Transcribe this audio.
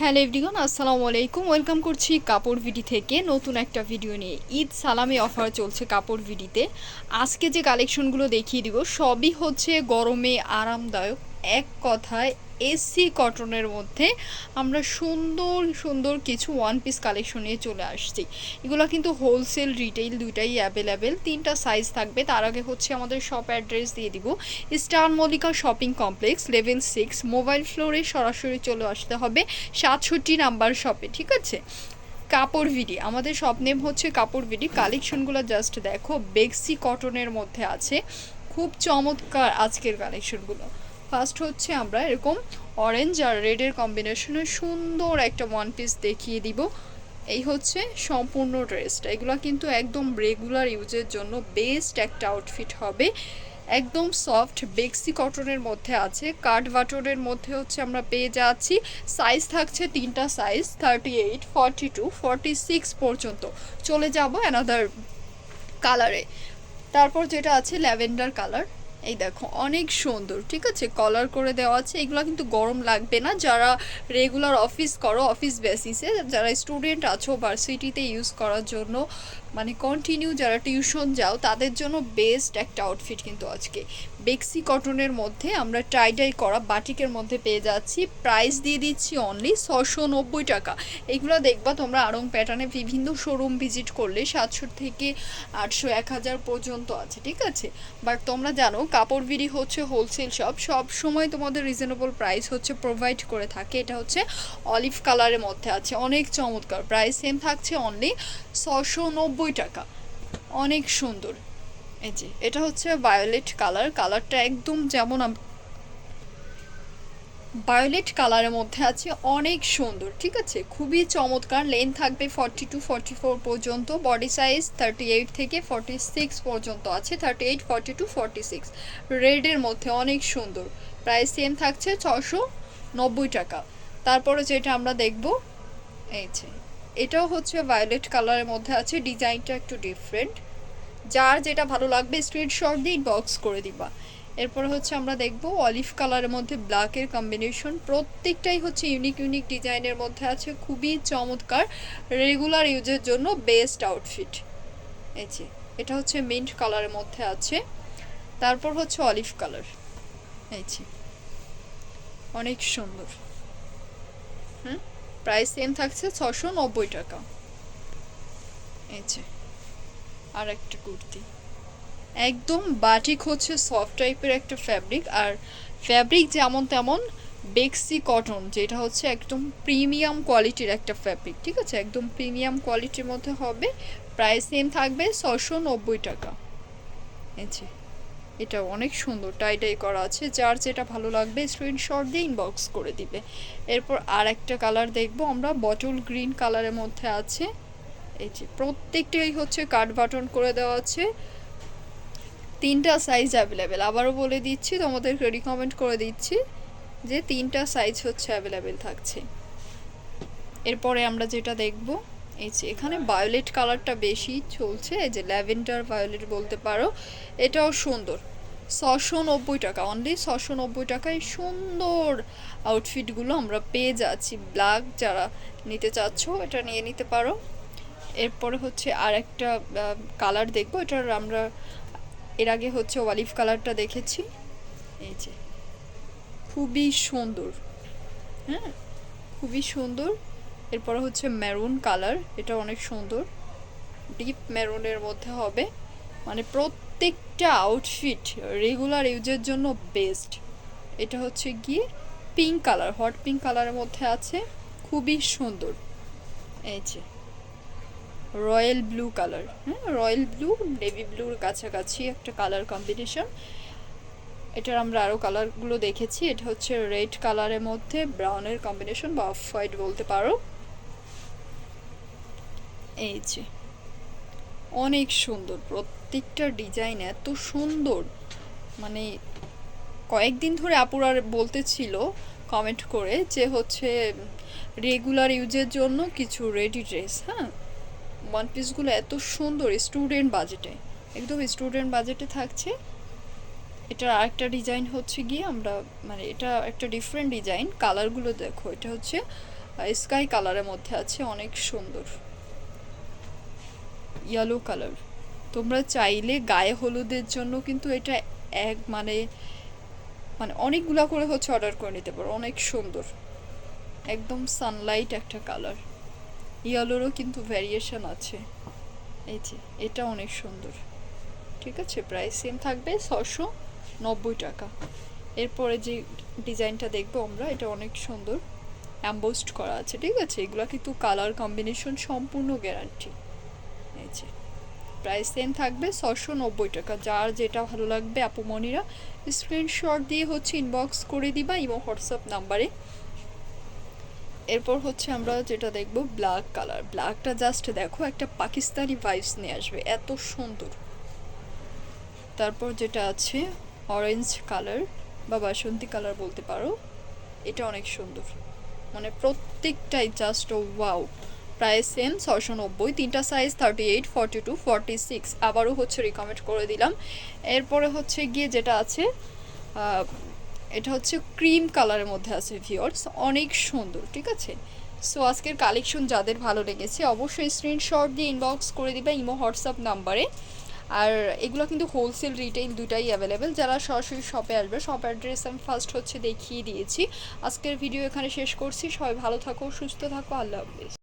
Hello এভরিগন আসসালামু আলাইকুম। Welcome করছি কাপড় ভিডি থেকে। নতুন একটা ভিডিও নিয়ে ঈদ সালামে অফার চলছে কাপড় ভিডিতে। আজকে যে কালেকশনগুলো দেখিয়ে দিব, সবই হচ্ছে গরমে আরামদায়ক। এক কথায় এসি কটনের মধ্যে আমরা সুন্দর সুন্দর কিছু ওয়ান পিস কালেকশন নিয়ে চলে আসছি। এগুলো কিন্তু হোলসেল রিটেইল দুইটাই অ্যাভেলেবেল তিনটা সাইজ থাকবে। তার আগে হচ্ছে আমাদের শপ অ্যাড্রেস দিয়ে দিব। Star Mallika shopping complex level six mobile ফ্লোরে সরাসরি চলে আসতে হবে সাতষট্টি নাম্বার শপে ঠিক আছে? কাপড় ভিডি আমাদের সব নেম হচ্ছে কাপড় ভিডি কালেকশনগুলো জাস্ট দেখো। বেক্সি কটনের মধ্যে আছে। খুব চমৎকার আজকের কালেকশনগুলো ফার্স্ট হচ্ছে আমরা এরকম অরেঞ্জ আর রেডের কম্বিনেশনে সুন্দর একটা ওয়ান পিস দেখিয়ে দিব। এই হচ্ছে সম্পূর্ণ ড্রেসটা এগুলো কিন্তু একদম রেগুলার ইউজের জন্য বেস্ট একটা আউটফিট হবে। একদম সফট বেক্সি কটনের মধ্যে আছে। কাট বাটনের মধ্যে হচ্ছে আমরা পেয়ে যাচ্ছি। সাইজ থাকছে তিনটা size thirty eight forty two forty six পর্যন্ত। চলে যাব অ্যানাদার কালারে তারপর যেটা আছে ল্যাভেন্ডার কালার এই দেখো, অনেক সুন্দর, ঠিক আছে? কলার করে দেওয়া আছে, এগুলো কিন্তু গরম লাগবে না। যারা রেগুলার অফিস করো অফিস বেসিসে যারা স্টুডেন্ট আছো ভার্সিটিতে ইউজ করার জন্য মানে কন্টিনিউ যারা টিউশন যাও, তাদের জন্য বেস্ট একটা আউটফিট কিন্তু আজকে। বেক্সি কটনের মধ্যে আমরা টাইডাই করা বাটিকের মধ্যে পেয়ে যাচ্ছি। প্রাইস দিয়ে দিচ্ছি অনলি ছশো নব্বই টাকা। এগুলো দেখবা তোমরা আড়ং প্যাটার্নে বিভিন্ন শোরুম ভিজিট করলে সাতশো থেকে আটশো, এক হাজার পর্যন্ত আছে, ঠিক আছে? বাট তোমরা জানো, কাপড় বিড়ি হচ্ছে হোলসেল শপ সব সময় তোমাদের রিজনেবল প্রাইস হচ্ছে প্রোভাইড করে থাকে। এটা হচ্ছে অলিভ কালারের মধ্যে আছে। অনেক চমৎকার। প্রাইস সেম থাকছে অনলি ছশো নব্বই টাকা। অনেক সুন্দর। এই যে, এটা হচ্ছে ভায়োলেট কালার কালারটা একদম যেমন ভায়োলেট কালারের মধ্যে আছে, অনেক সুন্দর, ঠিক আছে? খুবই চমৎকার লেন থাকবে ফর্টি টু ফর্টি ফোর পর্যন্ত বডি সাইজ থার্টি এইট থেকে ফর্টি সিক্স পর্যন্ত আছে thirty eight forty two forty six রেডের মধ্যে অনেক সুন্দর। প্রাইস সেম থাকছে ছশো নব্বই টাকা। তারপরে যেটা আমরা দেখব, এই যে, এটাও হচ্ছে ভায়োলেট কালারের মধ্যে আছে ডিজাইনটা একটু ডিফারেন্ট যার যেটা ভালো লাগবে স্ট্রিট শর্ট দিয়ে বক্স করে দিবা। এরপরে হচ্ছে আমরা দেখব অলিভ কালারের মধ্যে ব্ল্যাকের কম্বিনেশন প্রত্যেকটাই হচ্ছে ইউনিক ইউনিক ডিজাইনের মধ্যে আছে। খুবই চমৎকার রেগুলার ইউজের জন্য বেস্ট আউটফিট এই যে, এটা হচ্ছে মিন্ট কালারের মধ্যে আছে। তারপর হচ্ছে অলিভ কালার এই যে, অনেক সুন্দর। হুম? প্রাইস সেম থাকছে ছশো নব্বই টাকা। এই যে আর একটা কুর্তি। একদম বাটিক হচ্ছে সফট টাইপের একটা ফ্যাব্রিক আর ফ্যাব্রিক যেমন তেমন বেক্সি কটন যেটা হচ্ছে একদম প্রিমিয়াম কোয়ালিটির একটা ফ্যাব্রিক ঠিক আছে? একদম প্রিমিয়াম কোয়ালিটির মধ্যে হবে। প্রাইস সেম থাকবে ছশো নব্বই টাকা। যে এটা অনেক সুন্দর টাইটাই করা আছে। যার যেটা ভালো লাগবে স্ক্রিনশট দিয়ে ইনবক্স করে দিবে। এরপর আর একটা কালার দেখব আমরা বটল গ্রিন কালারের মধ্যে আছে। এই যে প্রত্যেকটাই হচ্ছে কাট বাটন করে দেওয়া আছে। তিনটা সাইজ অ্যাভেলেবেল আবারও বলে দিচ্ছি তোমাদেরকে রিকমেন্ড করে দিচ্ছি যে তিনটা সাইজ হচ্ছে অ্যাভেলেবেল থাকছে। এরপরে আমরা যেটা দেখব, এই যে এখানে ভায়োলেট কালারটা বেশি চলছে, এই যে ল্যাভেন্ডার ভায়োলেট বলতে পারো, এটাও সুন্দর। ছশো নব্বই টাকা অনলি ছশো নব্বই টাকায় সুন্দর আউটফিটগুলো আমরা পেয়ে যাচ্ছি। ব্ল্যাক যারা নিতে চাচ্ছ, এটা নিয়ে নিতে পারো। এরপরে হচ্ছে আর একটা কালার দেখব। এটার আমরা, এর আগে হচ্ছে অলিভ কালারটা দেখেছি। এই যে, খুবই সুন্দর হ্যাঁ? খুবই সুন্দর। এরপরে হচ্ছে মেরুন কালার এটা অনেক সুন্দর। ডিপ মেরুনের মধ্যে হবে। মানে প্রত্যেকটা আউটফিট রেগুলার ইউজের জন্য বেস্ট এটা হচ্ছে গিয়ে পিঙ্ক কালার হট পিঙ্ক কালারের মধ্যে আছে। খুবই সুন্দর। এই যে রয়্যাল ব্লু কালার। হ্যাঁ রয়্যাল ব্লু, নেভি ব্লুর কাছাকাছি একটা কালার কম্বিনেশন। এটার আমরা আরও কালারগুলো দেখেছি। এটা হচ্ছে রেড কালারের মধ্যে, ব্রাউনের কম্বিনেশন বা অফ হোয়াইট বলতে পারো। এই যে, অনেক সুন্দর। প্রত্যেকটা ডিজাইন এত সুন্দর। মানে কয়েকদিন ধরে আপুরার বলতেছিল কমেন্ট করে যে হচ্ছে, রেগুলার ইউজের জন্য কিছু রেডি ড্রেস হ্যাঁ? ওয়ান পিসগুলো এত সুন্দর স্টুডেন্ট বাজেটে একদম স্টুডেন্ট বাজেটে থাকছে। এটার আরেকটা ডিজাইন হচ্ছে গিয়ে আমরা মানে এটা একটা ডিফারেন্ট ডিজাইন কালারগুলো দেখো, এটা হচ্ছে স্কাই কালারের মধ্যে আছে, অনেক সুন্দর। ইয়েলো কালার তোমরা চাইলে গায়ে হলুদের জন্য কিন্তু এটা এক মানে মানে অনেকগুলা করে হচ্ছে অর্ডার করে নিতে পারো, অনেক সুন্দর। একদম সানলাইট একটা কালার ইয়েলোরও কিন্তু ভ্যারিয়েশন আছে। এই যে, এটা অনেক সুন্দর। ঠিক আছে? প্রাইস সেম থাকবে ছশো নব্বই টাকা। এরপরে যে ডিজাইনটা দেখব আমরা, এটা অনেক সুন্দর। অ্যাম্বোস্ট করা আছে, ঠিক আছে? এগুলো কিন্তু কালার কম্বিনেশন সম্পূর্ণ গ্যারান্টি এই যে প্রাইস সেম থাকবে ছশো নব্বই টাকা। যার যেটা ভালো লাগবে আপুমনিরা স্ক্রিনশট দিয়ে হচ্ছে ইনবক্স করে দিবা এবং হোয়াটসঅ্যাপ নাম্বারে। এরপর হচ্ছে আমরা যেটা দেখব ব্ল্যাক কালার ব্ল্যাকটা জাস্ট দেখো, একটা পাকিস্তানি ভাইবস নিয়ে আসবে, এত সুন্দর। তারপর যেটা আছে অরেঞ্জ কালার বা বাসন্তী কালার বলতে পারো, এটা অনেক সুন্দর। মানে প্রত্যেকটাই জাস্ট ওয়াও প্রায় সেম ছশো নব্বই, তিনটা size thirty eight forty two forty six আবারও হচ্ছে রিকমেন্ড করে দিলাম। এরপরে হচ্ছে গিয়ে যেটা আছে এটা হচ্ছে ক্রিম কালারের মধ্যে আছে ভিওর্স, অনেক সুন্দর, ঠিক আছে? সো আজকের কালেকশন যাদের ভালো লেগেছে, অবশ্যই স্ক্রিনশট দিয়ে ইনবক্স করে দিবে ইমো, হোয়াটসঅ্যাপ নাম্বারে। আর এগুলো কিন্তু হোলসেল রিটেইল দুটাই অ্যাভেলেবেল যারা সরাসরি শপে আসবে শপ অ্যাড্রেস আমি ফার্স্ট হচ্ছে দেখিয়ে দিয়েছি। আজকের ভিডিও এখানে শেষ করছি। সবাই ভালো থাকো, সুস্থ থাকো, আল্লাহ হাফিজ।